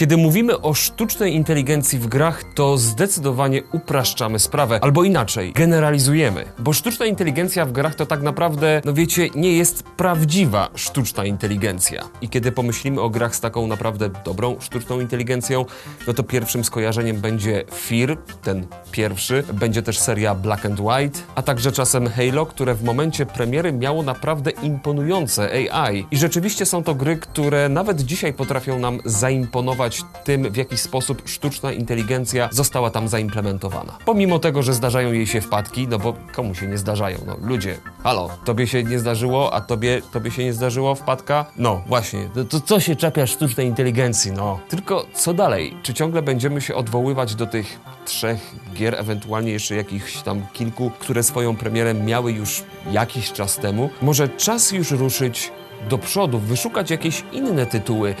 Kiedy mówimy o sztucznej inteligencji w grach, to zdecydowanie upraszczamy sprawę, albo inaczej, generalizujemy. Bo sztuczna inteligencja w grach to tak naprawdę, no wiecie, nie jest prawdziwa sztuczna inteligencja. I kiedy pomyślimy o grach z taką naprawdę dobrą sztuczną inteligencją, no to pierwszym skojarzeniem będzie Fear, ten pierwszy, będzie też seria Black and White, a także czasem Halo, które w momencie premiery miało naprawdę imponujące AI. I rzeczywiście są to gry, które nawet dzisiaj potrafią nam zaimponować tym, w jaki sposób sztuczna inteligencja została tam zaimplementowana. Pomimo tego, że zdarzają jej się wpadki, no bo komu się nie zdarzają? No ludzie, halo, tobie się nie zdarzyło, a tobie, tobie się nie zdarzyło wpadka? No właśnie, to, to co się czepia sztucznej inteligencji, no. Tylko co dalej? Czy ciągle będziemy się odwoływać do tych trzech gier, ewentualnie jeszcze jakichś tam kilku, które swoją premierę miały już jakiś czas temu? Może czas już ruszyć do przodu, wyszukać jakieś inne tytuły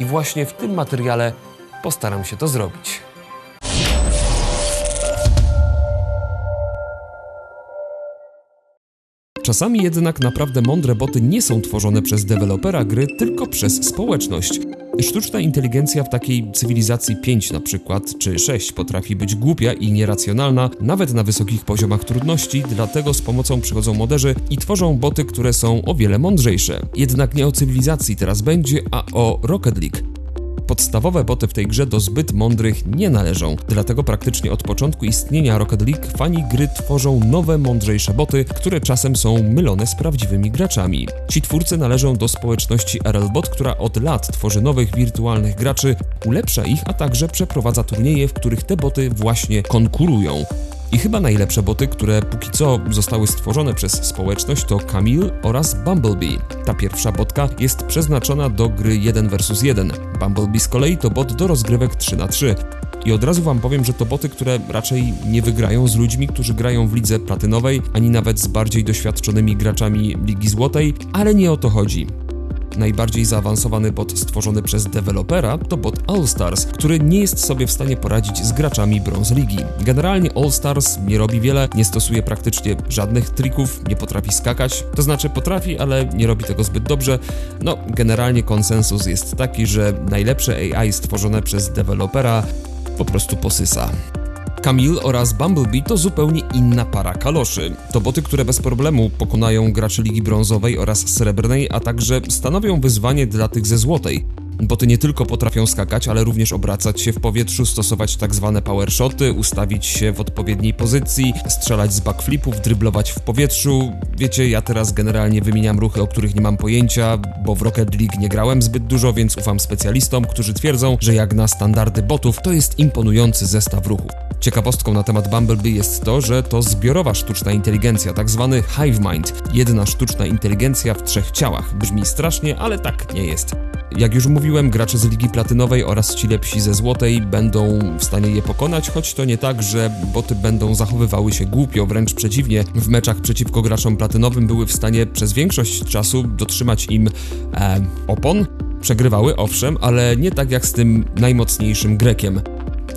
i właśnie w tym materiale postaram się to zrobić. Czasami jednak naprawdę mądre boty nie są tworzone przez dewelopera gry, tylko przez społeczność. Sztuczna inteligencja w takiej cywilizacji 5 na przykład, czy 6 potrafi być głupia i nieracjonalna, nawet na wysokich poziomach trudności, dlatego z pomocą przychodzą moderzy i tworzą boty, które są o wiele mądrzejsze. Jednak nie o cywilizacji teraz będzie, a o Rocket League. Podstawowe boty w tej grze do zbyt mądrych nie należą, dlatego praktycznie od początku istnienia Rocket League fani gry tworzą nowe, mądrzejsze boty, które czasem są mylone z prawdziwymi graczami. Ci twórcy należą do społeczności RLBot, która od lat tworzy nowych wirtualnych graczy, ulepsza ich, a także przeprowadza turnieje, w których te boty właśnie konkurują. I chyba najlepsze boty, które póki co zostały stworzone przez społeczność to Camille oraz Bumblebee. Ta pierwsza botka jest przeznaczona do gry 1 vs 1. Bumblebee z kolei to bot do rozgrywek 3 na 3 I od razu wam powiem, że to boty, które raczej nie wygrają z ludźmi, którzy grają w lidze platynowej, ani nawet z bardziej doświadczonymi graczami Ligi Złotej, ale nie o to chodzi. Najbardziej zaawansowany bot stworzony przez dewelopera to bot All Stars, który nie jest sobie w stanie poradzić z graczami brąz ligi. Generalnie All Stars nie robi wiele, nie stosuje praktycznie żadnych trików, nie potrafi skakać, to znaczy potrafi, ale nie robi tego zbyt dobrze. No, generalnie konsensus jest taki, że najlepsze AI stworzone przez dewelopera po prostu posysa. Camille oraz Bumblebee to zupełnie inna para kaloszy. To boty, które bez problemu pokonają graczy Ligi Brązowej oraz Srebrnej, a także stanowią wyzwanie dla tych ze Złotej. Boty nie tylko potrafią skakać, ale również obracać się w powietrzu, stosować tak zwane power shoty, ustawić się w odpowiedniej pozycji, strzelać z backflipów, dryblować w powietrzu. Wiecie, ja teraz generalnie wymieniam ruchy, o których nie mam pojęcia, bo w Rocket League nie grałem zbyt dużo, więc ufam specjalistom, którzy twierdzą, że jak na standardy botów, to jest imponujący zestaw ruchów. Ciekawostką na temat Bumblebee jest to, że to zbiorowa sztuczna inteligencja, tak zwany hive mind. Jedna sztuczna inteligencja w trzech ciałach. Brzmi strasznie, ale tak nie jest. Jak już mówiłem, gracze z Ligi Platynowej oraz ci lepsi ze Złotej będą w stanie je pokonać, choć to nie tak, że boty będą zachowywały się głupio, wręcz przeciwnie. W meczach przeciwko graczom platynowym były w stanie przez większość czasu dotrzymać im e, opon. Przegrywały, owszem, ale nie tak jak z tym najmocniejszym Grekiem.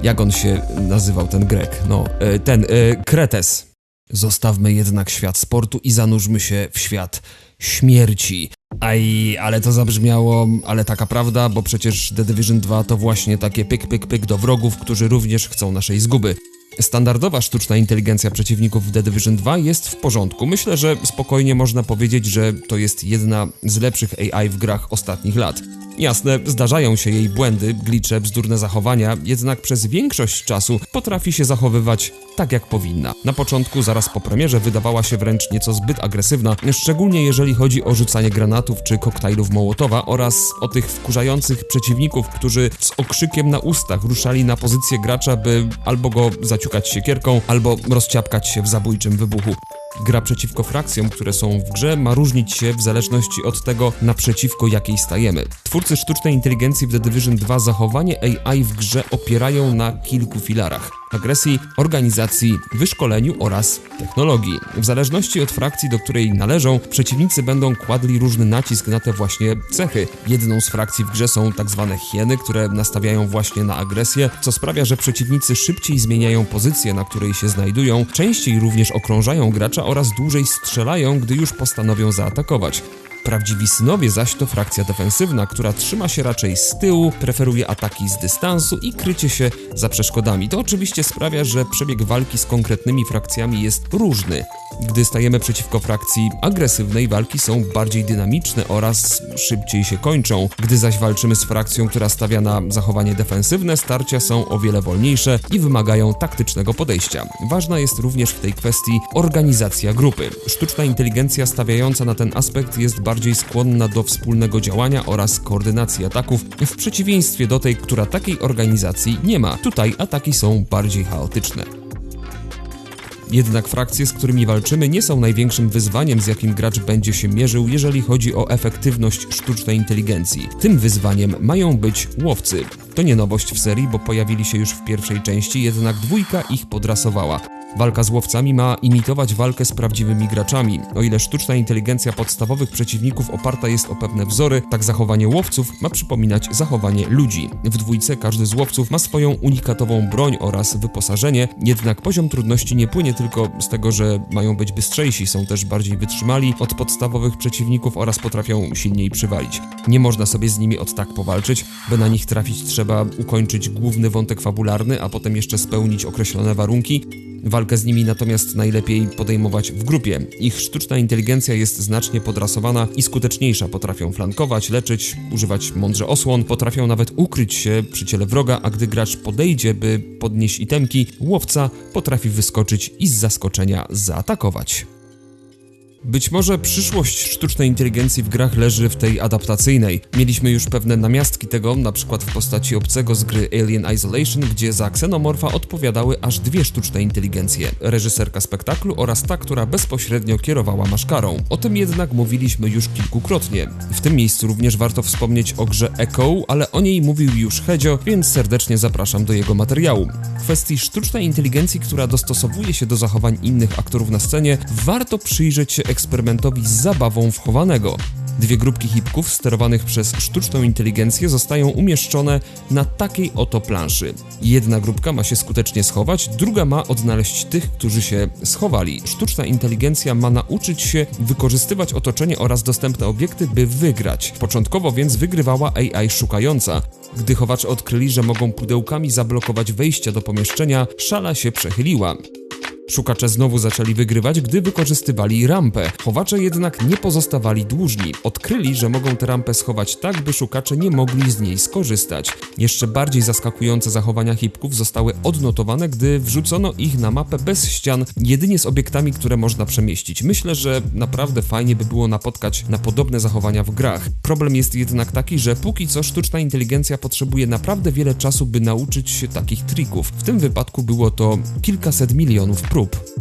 Jak on się nazywał, ten Grek? No, e, ten, e, Kretes. Zostawmy jednak świat sportu i zanurzmy się w świat śmierci. Aj, ale to zabrzmiało, ale taka prawda, bo przecież The Division 2 to właśnie takie pyk, pyk, pyk do wrogów, którzy również chcą naszej zguby. Standardowa sztuczna inteligencja przeciwników w The Division 2 jest w porządku. Myślę, że spokojnie można powiedzieć, że to jest jedna z lepszych AI w grach ostatnich lat. Jasne, zdarzają się jej błędy, glicze, bzdurne zachowania, jednak przez większość czasu potrafi się zachowywać tak jak powinna. Na początku, zaraz po premierze, wydawała się wręcz nieco zbyt agresywna, szczególnie jeżeli chodzi o rzucanie granatów czy koktajlów Mołotowa oraz o tych wkurzających przeciwników, którzy z okrzykiem na ustach ruszali na pozycję gracza, by albo go zaciukać siekierką, albo rozciapkać się w zabójczym wybuchu. Gra przeciwko frakcjom, które są w grze, ma różnić się w zależności od tego, naprzeciwko jakiej stajemy. Twórcy sztucznej inteligencji w The Division 2 zachowanie AI w grze opierają na kilku filarach agresji, organizacji, wyszkoleniu oraz technologii. W zależności od frakcji, do której należą, przeciwnicy będą kładli różny nacisk na te właśnie cechy. Jedną z frakcji w grze są tak zwane hieny, które nastawiają właśnie na agresję, co sprawia, że przeciwnicy szybciej zmieniają pozycję, na której się znajdują, częściej również okrążają gracza oraz dłużej strzelają, gdy już postanowią zaatakować. Prawdziwi synowie zaś to frakcja defensywna, która trzyma się raczej z tyłu, preferuje ataki z dystansu i krycie się za przeszkodami. To oczywiście sprawia, że przebieg walki z konkretnymi frakcjami jest różny. Gdy stajemy przeciwko frakcji agresywnej, walki są bardziej dynamiczne oraz szybciej się kończą. Gdy zaś walczymy z frakcją, która stawia na zachowanie defensywne, starcia są o wiele wolniejsze i wymagają taktycznego podejścia. Ważna jest również w tej kwestii organizacja grupy. Sztuczna inteligencja stawiająca na ten aspekt jest bardziej skłonna do wspólnego działania oraz koordynacji ataków, w przeciwieństwie do tej, która takiej organizacji nie ma. Tutaj ataki są bardziej chaotyczne. Jednak frakcje, z którymi walczymy, nie są największym wyzwaniem, z jakim gracz będzie się mierzył, jeżeli chodzi o efektywność sztucznej inteligencji. Tym wyzwaniem mają być łowcy. To nie nowość w serii, bo pojawili się już w pierwszej części, jednak dwójka ich podrasowała. Walka z łowcami ma imitować walkę z prawdziwymi graczami. O ile sztuczna inteligencja podstawowych przeciwników oparta jest o pewne wzory, tak zachowanie łowców ma przypominać zachowanie ludzi. W dwójce każdy z łowców ma swoją unikatową broń oraz wyposażenie, jednak poziom trudności nie płynie tylko z tego, że mają być bystrzejsi, są też bardziej wytrzymali od podstawowych przeciwników oraz potrafią silniej przywalić. Nie można sobie z nimi od tak powalczyć, by na nich trafić trzeba ukończyć główny wątek fabularny, a potem jeszcze spełnić określone warunki. Walkę z nimi natomiast najlepiej podejmować w grupie. Ich sztuczna inteligencja jest znacznie podrasowana i skuteczniejsza. Potrafią flankować, leczyć, używać mądrze osłon, potrafią nawet ukryć się przy ciele wroga, a gdy gracz podejdzie, by podnieść itemki, łowca potrafi wyskoczyć i z zaskoczenia zaatakować. Być może przyszłość sztucznej inteligencji w grach leży w tej adaptacyjnej. Mieliśmy już pewne namiastki tego, na przykład w postaci obcego z gry Alien Isolation, gdzie za ksenomorfa odpowiadały aż dwie sztuczne inteligencje. Reżyserka spektaklu oraz ta, która bezpośrednio kierowała maszkarą. O tym jednak mówiliśmy już kilkukrotnie. W tym miejscu również warto wspomnieć o grze Echo, ale o niej mówił już Hedzio, więc serdecznie zapraszam do jego materiału. W kwestii sztucznej inteligencji, która dostosowuje się do zachowań innych aktorów na scenie, warto przyjrzeć się eksperymentowi z zabawą wchowanego. Dwie grupki hipków sterowanych przez sztuczną inteligencję zostają umieszczone na takiej oto planszy. Jedna grupka ma się skutecznie schować, druga ma odnaleźć tych, którzy się schowali. Sztuczna inteligencja ma nauczyć się wykorzystywać otoczenie oraz dostępne obiekty, by wygrać. Początkowo więc wygrywała AI szukająca. Gdy chowacze odkryli, że mogą pudełkami zablokować wejście do pomieszczenia, szala się przechyliła. Szukacze znowu zaczęli wygrywać, gdy wykorzystywali rampę. Chowacze jednak nie pozostawali dłużni. Odkryli, że mogą tę rampę schować tak, by szukacze nie mogli z niej skorzystać. Jeszcze bardziej zaskakujące zachowania hipków zostały odnotowane, gdy wrzucono ich na mapę bez ścian, jedynie z obiektami, które można przemieścić. Myślę, że naprawdę fajnie by było napotkać na podobne zachowania w grach. Problem jest jednak taki, że póki co sztuczna inteligencja potrzebuje naprawdę wiele czasu, by nauczyć się takich trików. W tym wypadku było to kilkaset milionów prób.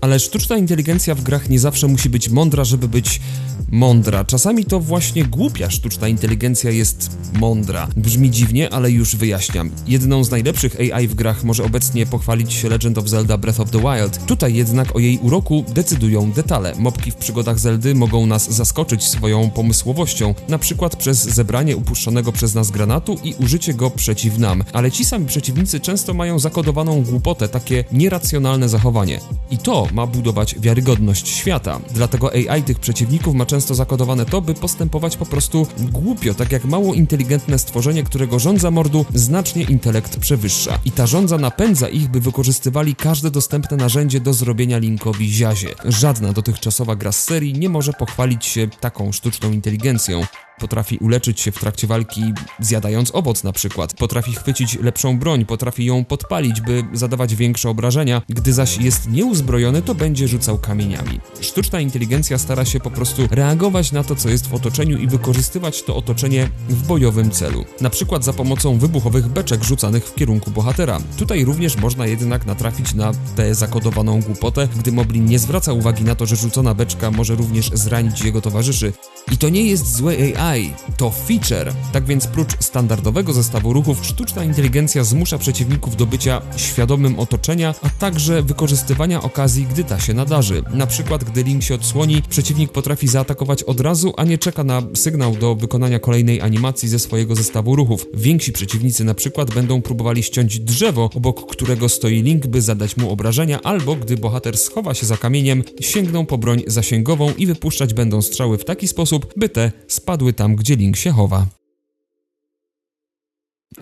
Ale sztuczna inteligencja w grach nie zawsze musi być mądra, żeby być mądra. Czasami to właśnie głupia sztuczna inteligencja jest mądra. Brzmi dziwnie, ale już wyjaśniam. Jedną z najlepszych AI w grach może obecnie pochwalić się Legend of Zelda Breath of the Wild. Tutaj jednak o jej uroku decydują detale. Mopki w przygodach Zeldy mogą nas zaskoczyć swoją pomysłowością, na przykład przez zebranie upuszczonego przez nas granatu i użycie go przeciw nam. Ale ci sami przeciwnicy często mają zakodowaną głupotę, takie nieracjonalne zachowanie. I to ma budować wiarygodność świata. Dlatego AI tych przeciwników ma często zakodowane to, by postępować po prostu głupio, tak jak mało inteligentne stworzenie, którego żądza mordu znacznie intelekt przewyższa. I ta żądza napędza ich, by wykorzystywali każde dostępne narzędzie do zrobienia Linkowi ziazie. Żadna dotychczasowa gra z serii nie może pochwalić się taką sztuczną inteligencją. Potrafi uleczyć się w trakcie walki, zjadając owoc na przykład. Potrafi chwycić lepszą broń, potrafi ją podpalić, by zadawać większe obrażenia. Gdy zaś jest nieuzbrojony, to będzie rzucał kamieniami. Sztuczna inteligencja stara się po prostu reagować na to, co jest w otoczeniu i wykorzystywać to otoczenie w bojowym celu. Na przykład za pomocą wybuchowych beczek rzucanych w kierunku bohatera. Tutaj również można jednak natrafić na tę zakodowaną głupotę, gdy Moblin nie zwraca uwagi na to, że rzucona beczka może również zranić jego towarzyszy. I to nie jest złe AI, AI to feature. Tak więc prócz standardowego zestawu ruchów, sztuczna inteligencja zmusza przeciwników do bycia świadomym otoczenia, a także wykorzystywania okazji, gdy ta się nadarzy. Na przykład, gdy link się odsłoni, przeciwnik potrafi zaatakować od razu, a nie czeka na sygnał do wykonania kolejnej animacji ze swojego zestawu ruchów. Więksi przeciwnicy na przykład będą próbowali ściąć drzewo, obok którego stoi link, by zadać mu obrażenia, albo gdy bohater schowa się za kamieniem, sięgną po broń zasięgową i wypuszczać będą strzały w taki sposób, by te spadły tam, gdzie link się chowa.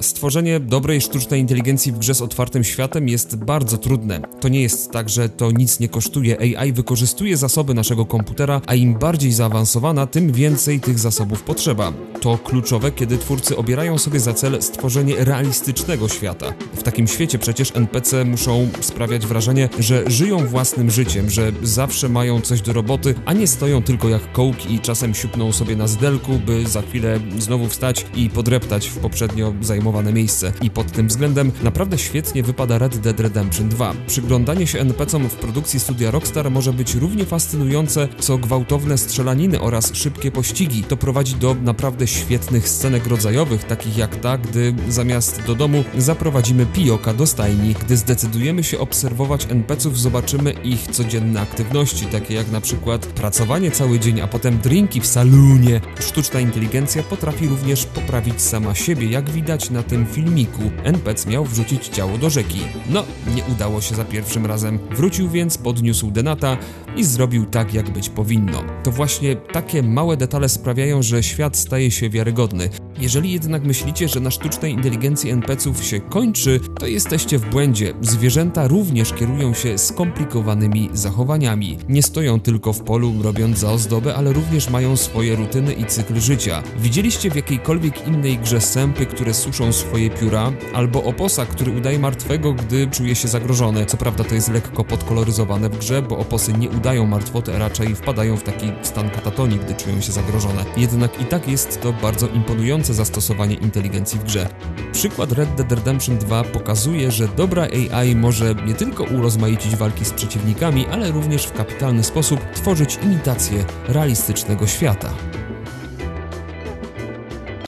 Stworzenie dobrej sztucznej inteligencji w grze z otwartym światem jest bardzo trudne. To nie jest tak, że to nic nie kosztuje. AI wykorzystuje zasoby naszego komputera, a im bardziej zaawansowana, tym więcej tych zasobów potrzeba. To kluczowe, kiedy twórcy obierają sobie za cel stworzenie realistycznego świata. W takim świecie przecież NPC muszą sprawiać wrażenie, że żyją własnym życiem, że zawsze mają coś do roboty, a nie stoją tylko jak kołki i czasem siupną sobie na zdelku, by za chwilę znowu wstać i podreptać w poprzednio zajmowanym miejsce. I pod tym względem naprawdę świetnie wypada Red Dead Redemption 2. Przyglądanie się NPC-om w produkcji studia Rockstar może być równie fascynujące, co gwałtowne strzelaniny oraz szybkie pościgi. To prowadzi do naprawdę świetnych scenek rodzajowych, takich jak ta, gdy zamiast do domu zaprowadzimy pijoka do stajni. Gdy zdecydujemy się obserwować NPC-ów, zobaczymy ich codzienne aktywności, takie jak na przykład pracowanie cały dzień, a potem drinki w salonie. Sztuczna inteligencja potrafi również poprawić sama siebie, jak widać na tym filmiku. NPC miał wrzucić ciało do rzeki. No, nie udało się za pierwszym razem. Wrócił więc, podniósł denata i zrobił tak, jak być powinno. To właśnie takie małe detale sprawiają, że świat staje się wiarygodny. Jeżeli jednak myślicie, że na sztucznej inteligencji NPC-ów się kończy, to jesteście w błędzie. Zwierzęta również kierują się skomplikowanymi zachowaniami. Nie stoją tylko w polu robiąc za ozdobę, ale również mają swoje rutyny i cykl życia. Widzieliście w jakiejkolwiek innej grze sępy, które suszą swoje pióra, albo oposa, który udaje martwego, gdy czuje się zagrożony. Co prawda to jest lekko podkoloryzowane w grze, bo oposy nie udają martwoty, a raczej wpadają w taki stan katatonii, gdy czują się zagrożone. Jednak i tak jest to bardzo imponujące zastosowanie inteligencji w grze. Przykład Red Dead Redemption 2 pokazuje, że dobra AI może nie tylko urozmaicić walki z przeciwnikami, ale również w kapitalny sposób tworzyć imitację realistycznego świata.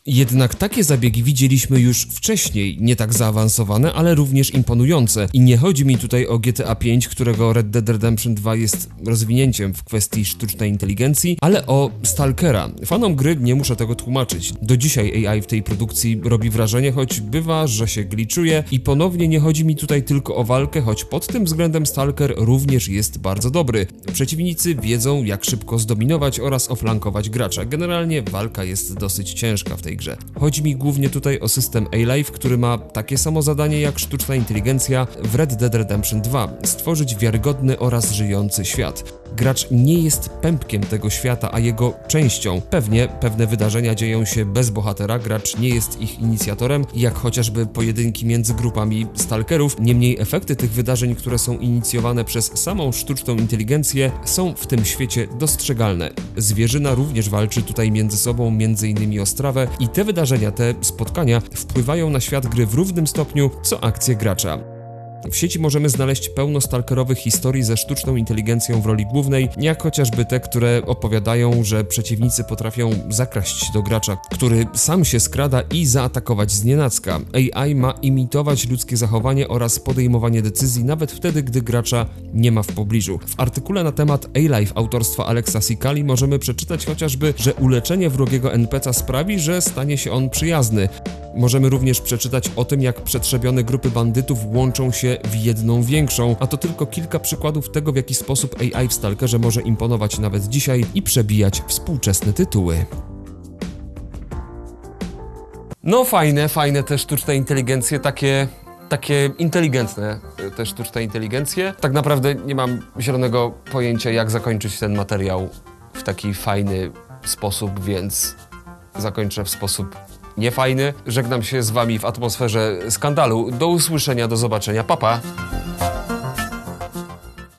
Jednak takie zabiegi widzieliśmy już wcześniej, nie tak zaawansowane, ale również imponujące. I nie chodzi mi tutaj o GTA 5, którego Red Dead Redemption 2 jest rozwinięciem w kwestii sztucznej inteligencji, ale o Stalkera. Fanom gry nie muszę tego tłumaczyć. Do dzisiaj AI w tej produkcji robi wrażenie, choć bywa, że się gliczuje i ponownie nie chodzi mi tutaj tylko o walkę, choć pod tym względem Stalker również jest bardzo dobry. Przeciwnicy wiedzą jak szybko zdominować oraz oflankować gracza. Generalnie walka jest dosyć ciężka w tej grze. Chodzi mi głównie tutaj o system A-Life, który ma takie samo zadanie jak sztuczna inteligencja w Red Dead Redemption 2 stworzyć wiarygodny oraz żyjący świat. Gracz nie jest pępkiem tego świata, a jego częścią. Pewnie pewne wydarzenia dzieją się bez bohatera, gracz nie jest ich inicjatorem, jak chociażby pojedynki między grupami stalkerów. Niemniej efekty tych wydarzeń, które są inicjowane przez samą sztuczną inteligencję, są w tym świecie dostrzegalne. Zwierzyna również walczy tutaj między sobą, między innymi o strawę i te wydarzenia, te spotkania wpływają na świat gry w równym stopniu co akcje gracza. W sieci możemy znaleźć pełno stalkerowych historii ze sztuczną inteligencją w roli głównej, jak chociażby te, które opowiadają, że przeciwnicy potrafią zakraść do gracza, który sam się skrada i zaatakować z nienacka. AI ma imitować ludzkie zachowanie oraz podejmowanie decyzji nawet wtedy, gdy gracza nie ma w pobliżu. W artykule na temat A-Life autorstwa Alexa Sikali możemy przeczytać chociażby, że uleczenie wrogiego NPC'a sprawi, że stanie się on przyjazny. Możemy również przeczytać o tym, jak przetrzebione grupy bandytów łączą się w jedną większą, a to tylko kilka przykładów tego, w jaki sposób AI w Stalkerze może imponować nawet dzisiaj i przebijać współczesne tytuły. No fajne, fajne te sztuczne inteligencje, takie takie inteligentne y, te sztuczne inteligencje. Tak naprawdę nie mam zielonego pojęcia, jak zakończyć ten materiał w taki fajny sposób, więc zakończę w sposób niefajny. Żegnam się z wami w atmosferze skandalu. Do usłyszenia, do zobaczenia. Papa. Pa.